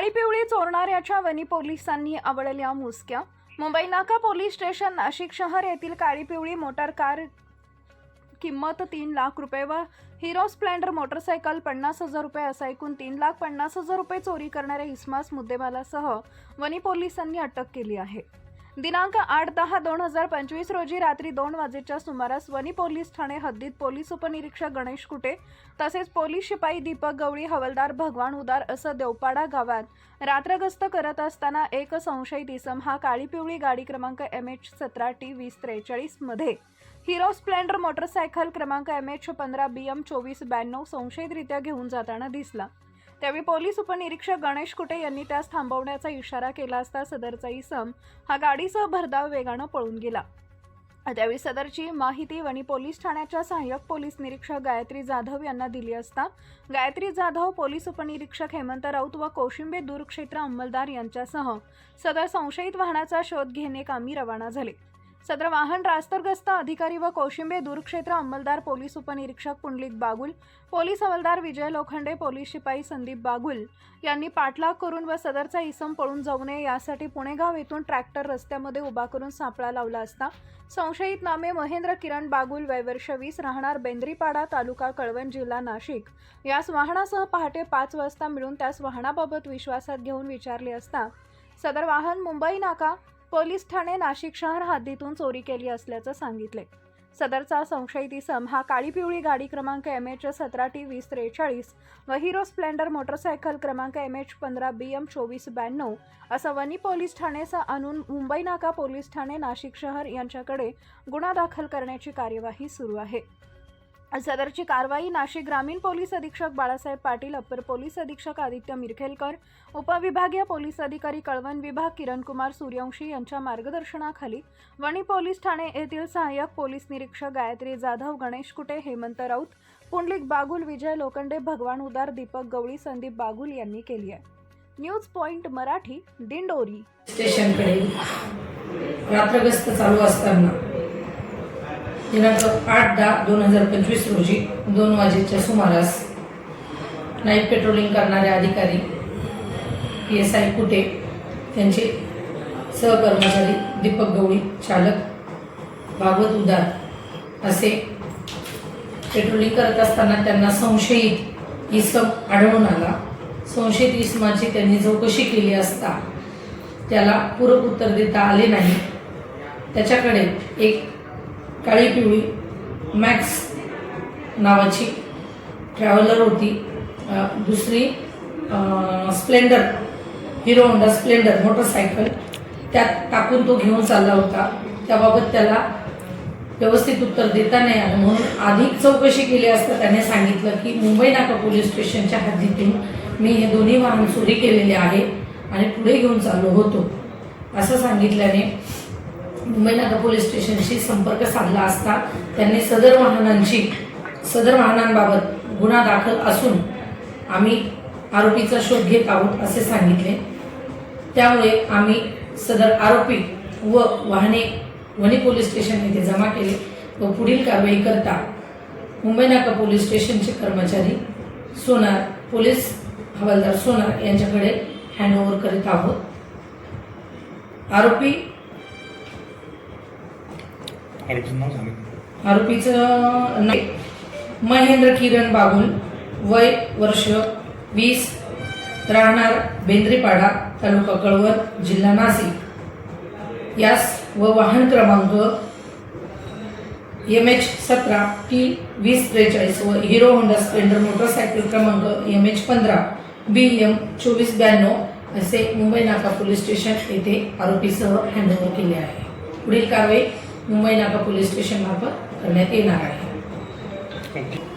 ठाण्याच्या वनी पोलिसांनी आवळल्या मुसक्या. मुंबई नाका पोलीस स्टेशन नाशिक शहर येथील काळी पिवळी मोटार कार किंमत तीन लाख रुपये व हिरो स्प्लेंडर मोटरसायकल पन्नास हजार रुपये असा एकूण तीन लाख पन्नास हजार रुपये चोरी करणाऱ्या इस्मास मुद्देमालासह वनी पोलिसांनी अटक केली आहे. दिनांक आठ दहा दोन हजार पंचवीस रोजी रात्री दोन वाजेच्या सुमारास वनी पोलीस ठाणे हद्दीत पोलीस उपनिरीक्षक गणेश कुटे तसेच पोलीस शिपाई दीपक गवळी हवलदार भगवान उदार असं देवपाडा गावात रात्रगस्त करत असताना एक संशयित इसम हा काळी पिवळी गाडी क्रमांक एम एच सतरा टी वीस त्रेचाळीसमध्ये हिरो स्प्लेंडर मोटरसायकल क्रमांक एम एच पंधरा बी एम चोवीस ब्याण्णव संशयितरित्या घेऊन जाताना दिसला. त्यावेळी पोलीस उपनिरीक्षक गणेश कुटे यांनी त्यास थांबवण्याचा इशारा केला असता सदरचा इसम हा गाडीसह भरधाव वेगानं पळून गेला. त्यावेळी सदरची माहिती वणी पोलीस ठाण्याच्या सहाय्यक पोलीस निरीक्षक गायत्री जाधव यांना दिली असता गायत्री जाधव पोलीस उपनिरीक्षक हेमंत राऊत व कोशिंबे दूरक्षेत्र अंमलदार यांच्यासह सदर संशयित वाहनाचा शोध घेणे कामी रवाना झाले. सदर वाहन रास्तरग्रस्त अधिकारी व कोशिंबे दूरक्षेत्र अंमलदार पोलीस उपनिरीक्षक पुंडलिक बागुल पोलीस हवालदार विजय लोखंडे पोलीस शिपाई संदीप बागुल यांनी पाठलाग करून व सदरचा इसम पळून जाऊ नये यासाठी पुणेगाव येथून ट्रॅक्टर रस्त्यामध्ये उभा करून सापळा लावला असता. संशयित नामे महेंद्र किरण बागुल वयवर्ष वीस राहणार बेंद्रीपाडा तालुका कळवण जिल्हा नाशिक. यास वाहनासह पहाटे पाच वाजता मिळून त्यास वाहनाबाबत विश्वासात घेऊन विचारले असता. सदर वाहन मुंबई नाका पोलीस ठाणे नाशिक शहर हद्दीतून चोरी केली असल्याचं सांगितले सदरचा संशयित इसम हा काळी पिवळी गाडी क्रमांक एम एच सतरा टी वीस त्रेचाळीस व हिरो स्प्लेंडर मोटरसायकल क्रमांक एम एच पंधरा बी एम चोवीस ब्याण्णव असं वनी पोलीस ठाणेचा आणून मुंबई नाका पोलीस ठाणे नाशिक शहर यांच्याकडे गुन्हा दाखल करण्याची कार्यवाही सुरू आहे. सदरची कारवाई नाशिक ग्रामीण पोलीस अधीक्षक बाळासाहेब पाटील अप्पर पोलीस अधीक्षक आदित्य मिरखेलकर उपविभागीय पोलीस अधिकारी कळवण विभाग किरणकुमार सूर्यवंशी यांच्या मार्गदर्शनाखाली वणी पोलीस ठाणे येथील सहाय्यक पोलीस निरीक्षक गायत्री जाधव गणेश कुटे हेमंत राऊत पुंडलिक बागुल विजय लोखंडे भगवान उदार दीपक गवळी संदीप बागुल यांनी केली आहे. News Point Marathi Dindori. स्टेशनकडे रात्रग्रस्त चालू असताना दिनांक आठ दहा दोन हजार पंचवीस रोजी दोन वाजेच्या सुमारास नाईट पेट्रोलिंग करणारे अधिकारी पी एस आय कुटे त्यांचे सहकर्मचारी दीपक गवळी चालक भागवत उदार असे पेट्रोलिंग करत असताना त्यांना संशयित इसम आढळून आला. संशयित इसमाची त्यांनी चौकशी केली असता त्याला पूरक उत्तर देता आले नाही. त्याच्याकडे एक काळी पिवळी मॅक्स नावाची ट्रॅव्हलर होती. दुसरी Splendor Hero Honda Splendor motorcycle त्यात टाकून तो घेऊन चालला होता. त्याबाबत त्याला व्यवस्थित उत्तर देता नाही आलं. म्हणून अधिक चौकशी केली असता त्याने सांगितलं की मुंबई नाका पोलीस स्टेशनच्या हद्दीतून. मी हे दोन्ही वाहन चोरी केलेले आहे आणि पुढे घेऊन चाललो होतो. असं सांगितल्याने मुंबई नगर पोलीस स्टेशनशी संपर्क साधला असता त्यांनी सदर वाहनांची सदर वाहनांबाबत गुन्हा दाखल असून आम्ही आरोपीचा शोध घेत आहोत असे सांगितले. त्यामुळे आम्ही सदर आरोपी व वाहने वणी पोलीस स्टेशन येथे जमा केले व पुढील कारवाई करता मुंबई नाका पोलीस स्टेशनचे कर्मचारी सोनार पोलीस हवालदार सोनार यांच्याकडे हँडओव्हर करीत आहोत. आरोपी आरोपीचं नाव सांगितलं आरोपीचं नाव महेंद्र किरण बागुल वय वर्ष वीस राहणार बेंद्रीपाडा तालुका कळवत जिल्हा नाशिक. यास व वाहन क्रमांक एम एच सतरा टी वीस त्रेचाळीस व हिरो होंडा स्प्लेंडर मोटरसायकल क्रमांक एम एच पंधरा बी एम चोवीस ब्याण्णव असे मुंबई नाका पोलीस स्टेशन येथे आरोपीसह हँडओव्हर केले आहे. पुढील कारवाई मुंबई नाका पोलीस स्टेशन मार्फत करण्यात येणार आहे. थँक्यू